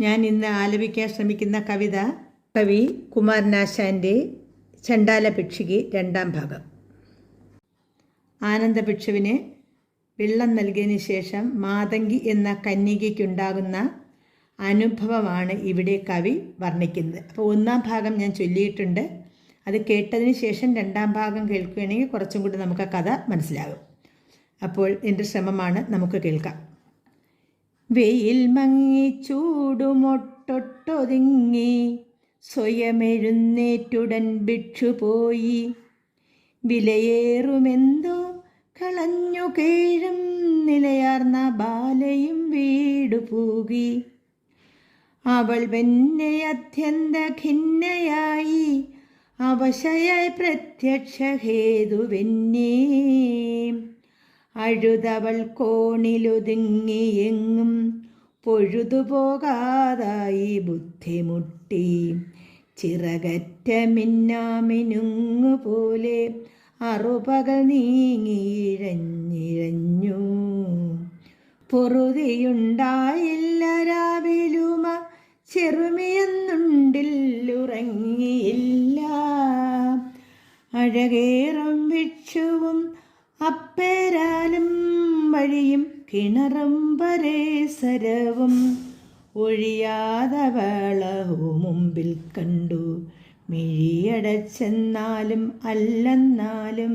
ഞാൻ ഇന്ന് ആലപിക്കാൻ ശ്രമിക്കുന്ന കവിത കവി കുമാരനാശാന്റെ ചണ്ടാല ഭിക്ഷുകി രണ്ടാം ഭാഗം. ആനന്ദ ആനന്ദഭിക്ഷുവിന് വെള്ളം നൽകിയതിന് ശേഷം മാതങ്കി എന്ന കന്യകയ്ക്കുണ്ടാകുന്ന അനുഭവമാണ് ഇവിടെ കവി വർണിക്കുന്നത്. അപ്പോൾ ഒന്നാം ഭാഗം ഞാൻ ചൊല്ലിയിട്ടുണ്ട്. അത് കേട്ടതിന് ശേഷം രണ്ടാം ഭാഗം കേൾക്കുകയാണെങ്കിൽ കുറച്ചും കൂടി നമുക്ക് കഥ മനസ്സിലാകും. അപ്പോൾ എന്റെ ശ്രമമാണ് നമുക്ക് കേൾക്കാം. വെയിൽ മങ്ങി ചൂടുമൊട്ടൊട്ടൊതുങ്ങി സ്വയമെഴുന്നേറ്റുടൻ ഭിക്ഷു പോയി. വിലയേറുമെന്തോ കളഞ്ഞു കീഴും നിലയാർന്ന ബാലയും വീടു പൂകി. അവൾ വെന്നെ അത്യന്ത ഖിന്നയായി അവശയായി പ്രത്യക്ഷ ഹേതുവെന്നേ അഴുതവൾ കോണിലൊതുങ്ങി എങ്ങും പൊഴുതുപോകാതായി ബുദ്ധിമുട്ടി. ചിറകറ്റ മിന്നാമിനുങ്ങു പോലെ അറുപകൽ നീങ്ങിയിഴഞ്ഞിഴഞ്ഞു പൊറുതിയുണ്ടായില്ല രാവിലുമ ചെറുമിയെന്നുണ്ടില്ലുറങ്ങിയില്ല. അഴകേറും വിക്ഷുവും അപ്പേരാലും വഴിയും കിണറും പരേസരവും ഒഴിയാതവളവും മുമ്പിൽ കണ്ടു. മിഴിയടച്ചെന്നാലും അല്ലെന്നാലും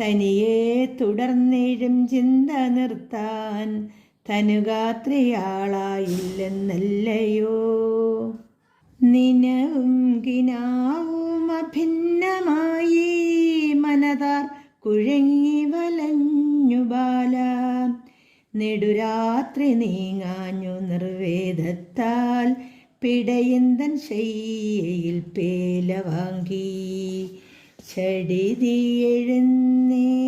തനിയെ തുടർന്നേഴും ചിന്ത നിർത്താൻ തനുഗാത്രിയാളായില്ലെന്നല്ലയോ? നിനവും കിനാവും അഭിന്നമായി മനതാർ കുഴങ്ങി വലഞ്ഞു നെടുരാത്രി നീങ്ങാഞ്ഞു നിർവേദത്താൽ പിടയന്തൻ ശയ്യയിൽ പേല വാങ്ങി. ചടിതി എഴുന്നേറ്റവളിരിക്കും.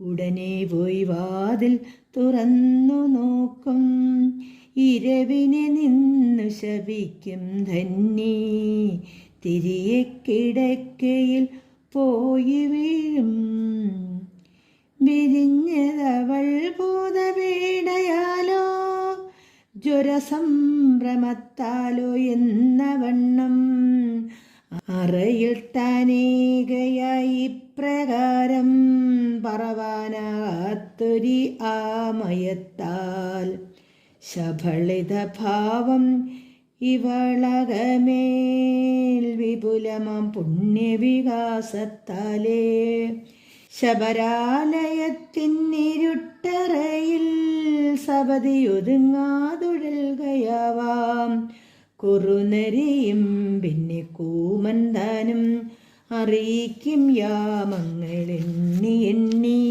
ഉടനെ പോയി വാതിൽ തുറന്നു നോക്കും. ഇരവിനെ നിന്നു ശപിക്കും ധന്യ. തിരിയെ കിടക്കയിൽ പോയി വീഴും. വിരിഞ്ഞതവൾ ഭൂതപീഡയാലോ? ജ്വരസംഭ്രമത്താലോ എന്ന വണ്ണം. അറയിൽ തനേകയായി പ്രകാരം പറവാനാത്തൊരി ആമയത്താൽ. ശബളിത ഭാവം ഇവളകമേൽ വിപുലമാം പുണ്യവികാസത്താലേ. ശബരാലയത്തിന്നിരുട്ടറയിൽ സപതിയൊതുങ്ങാതുഴൽകയാവാം കുറുനരിയും പിന്നെ കൂമന്താനും താനും അറിയിക്കും യാമങ്ങളെണ്ണി എണ്ണി.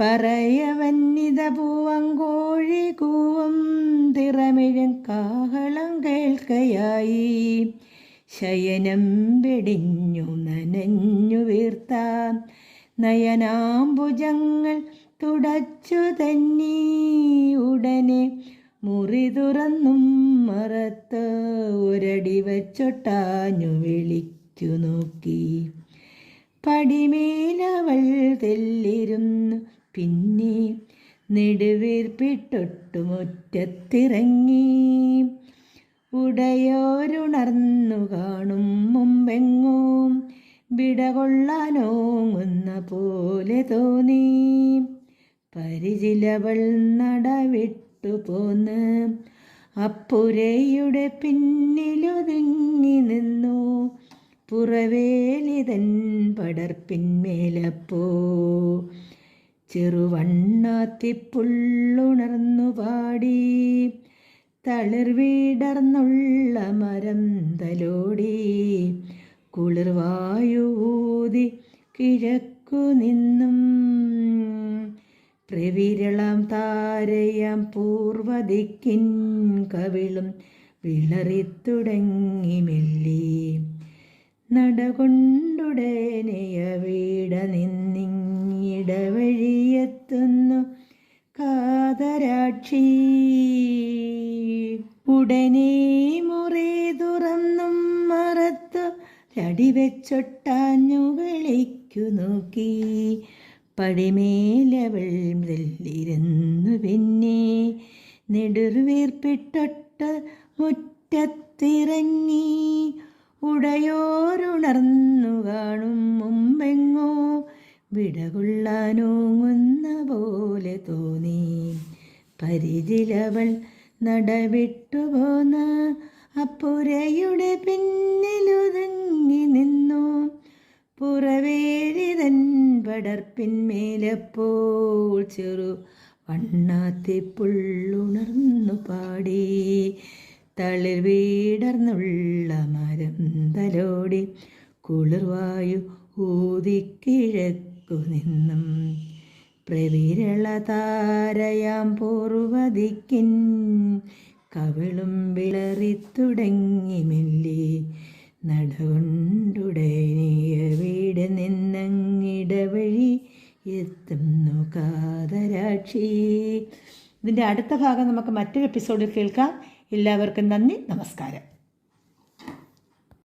പറയവന്നിത പൂവങ്കോഴി കൂവം തിറമിഴും കാഹളം കേൾക്കയായി. ശയനം വെടിഞ്ഞു നനഞ്ഞു വീർത്ത നയനാംബുജങ്ങൾ തുടച്ചു തന്നീ ഉടനെ മുറി തുറന്നും മറത്ത് ഒരടി വച്ചൊട്ടാഞ്ഞു വിളിക്കു നോക്കി. പടിമേലവൾ തെല്ലിരുന്നു. പിന്നെ നെടുവീർപ്പിട്ടൊട്ടു മുറ്റത്തിറങ്ങി ഉടയോരുണർന്നു കാണും മുമ്പെങ്ങോ. വിടകൊള്ളാനോങ്ങുന്ന പോലെ തോന്നി. പരിചിലവൾ നടവിട്ടു പോന്ന് അപ്പുരയുടെ പിന്നിലൊതുങ്ങി നിന്നു. പുറവേലിതൻ പടർപ്പിന്മേലപ്പോ. ചെറുവണ്ണാത്തിപ്പുള്ളുണർന്നു പാടി തളിർവീടർന്നുള്ള മരം തലോടി കുളിർവായൂതി കിഴക്കു നിന്നും പ്രവിരളം താരയം പൂർവദിക്കിൻ കവിളും വിളറിത്തുടങ്ങി മെല്ലി. നടകൊണ്ടുടനെയ വീട നിന്നിടവഴിയെത്തുന്നു കാതരാക്ഷി. ഉടനെ മുറി തുറന്നും മറത്തു രടിവെച്ചൊട്ടാഞ്ഞു വിളിക്കു നോക്കി. പടിമേലവൾ മൃല്ലിരുന്നു പിന്നെ നെടുവീർപ്പിട്ടൊട്ട് മുറ്റത്തിറങ്ങി. ഉടയോരുണർന്നു കാണും മുമ്പെങ്ങോ വിടകൊള്ളാനോങ്ങുന്ന പോലെ തോന്നി. പരിചിലവൾ നടവിട്ടു പോന്ന അപ്പുരയുടെ പിന്നിലുതങ്ങി നിന്നു. പുറവേരിതൻ പടർപ്പിന്മേലപ്പോൾ ചെറു വണ്ണാത്തി പുള്ളുണർന്നു പാടി. തളിർ വീടർന്നുള്ള മരം തലോടി കുളിർവായു ഊതിക്കിഴക്കു നിന്നും. പ്രവിരള താരയാം പൂർവതിക്കിൻ കവിളും വിളറിത്തുടങ്ങി മെല്ലി. നടകൊണ്ടുടനിയ വീട് നിന്നങ്ങിടവഴി എത്തുന്നു കാതരാക്ഷി. ഇതിന്റെ അടുത്ത ഭാഗം നമുക്ക് മറ്റൊരു എപ്പിസോഡിൽ കേൾക്കാം. എല്ലാവർക്കും നന്ദി. നമസ്കാരം.